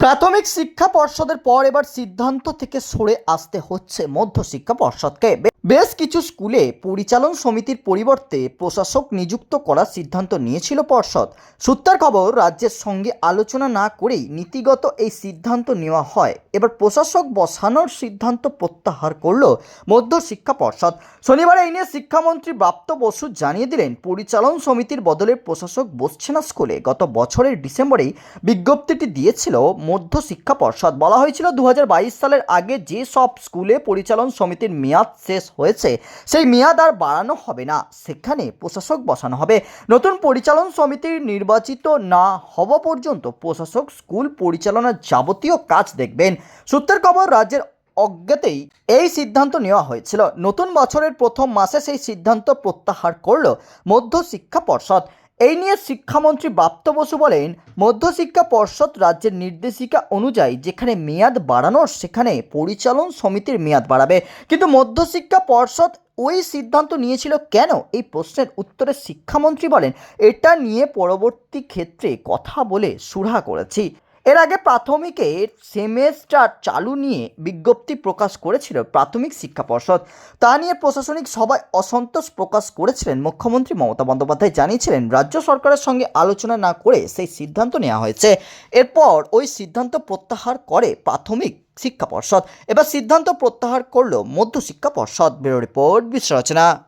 প্রাথমিক শিক্ষা পর্ষদের পর এবার সিদ্ধান্ত থেকে সরে আসতে হচ্ছে মধ্য শিক্ষা পর্ষদকে। বেশ কিছু স্কুলে পরিচালন সমিতির পরিবর্তে প্রশাসক নিযুক্ত করার সিদ্ধান্ত নিয়েছিল পর্ষদ। সূত্রের খবর, রাজ্যের সঙ্গে আলোচনা না করেই নীতিগত এই সিদ্ধান্ত নেওয়া হয়। এবার প্রশাসক বসানোর সিদ্ধান্ত প্রত্যাহার করল মধ্য শিক্ষা পর্ষদ। শনিবার এই নিয়ে শিক্ষামন্ত্রী ব্রাপ্ত বসু জানিয়ে দিলেন, পরিচালন সমিতির বদলে প্রশাসক বসছে না স্কুলে। গত বছরের ডিসেম্বরেই বিজ্ঞপ্তিটি দিয়েছিল মধ্য শিক্ষা পর্ষদ। বলা হয়েছিল দু হাজার বাইশ সালের আগে যে সব স্কুলে পরিচালন সমিতির মেয়াদ শেষ হয়েছে, সেই মেয়াদ আর বাড়ানো হবে না। সেখানে প্রশাসক বসানো হবে। নতুন পরিচালন সমিতির নির্বাচিত না হওয়া পর্যন্ত প্রশাসক স্কুল পরিচালনার যাবতীয় কাজ দেখবেন। সূত্রের খবর, রাজ্যের অজ্ঞাতেই এই সিদ্ধান্ত নেওয়া হয়েছিল। নতুন বছরের প্রথম মাসে সেই সিদ্ধান্ত প্রত্যাহার করল মধ্য শিক্ষা পর্ষদ। এই নিয়ে শিক্ষামন্ত্রী বাপ্ত বসু বলেন, মধ্যশিক্ষা পর্ষদ রাজ্যের নির্দেশিকা অনুযায়ী যেখানে মেয়াদ বাড়ানোর, সেখানে পরিচালন সমিতির মেয়াদ বাড়াবে। কিন্তু মধ্যশিক্ষা পর্ষদ ওই সিদ্ধান্ত নিয়েছিল কেন? এই প্রশ্নের উত্তরে শিক্ষামন্ত্রী বলেন, এটা নিয়ে পরবর্তী ক্ষেত্রে কথা বলে সুরাহা করেছি। এর আগে প্রাথমিকের সেমেস্টার চালু নিয়ে বিজ্ঞপ্তি প্রকাশ করেছিল প্রাথমিক শিক্ষা পর্ষদ। তা নিয়ে প্রশাসনিক সভায় অসন্তোষ প্রকাশ করেছিলেন মুখ্যমন্ত্রী মমতা বন্দ্যোপাধ্যায়। জানিয়েছিলেন, রাজ্য সরকারের সঙ্গে আলোচনা না করে সেই সিদ্ধান্ত নেওয়া হয়েছে। এরপর ওই সিদ্ধান্ত প্রত্যাহার করে প্রাথমিক শিক্ষা পর্ষদ। এবার সিদ্ধান্ত প্রত্যাহার করল মধ্য শিক্ষা পর্ষদ। Bureau report Rachna.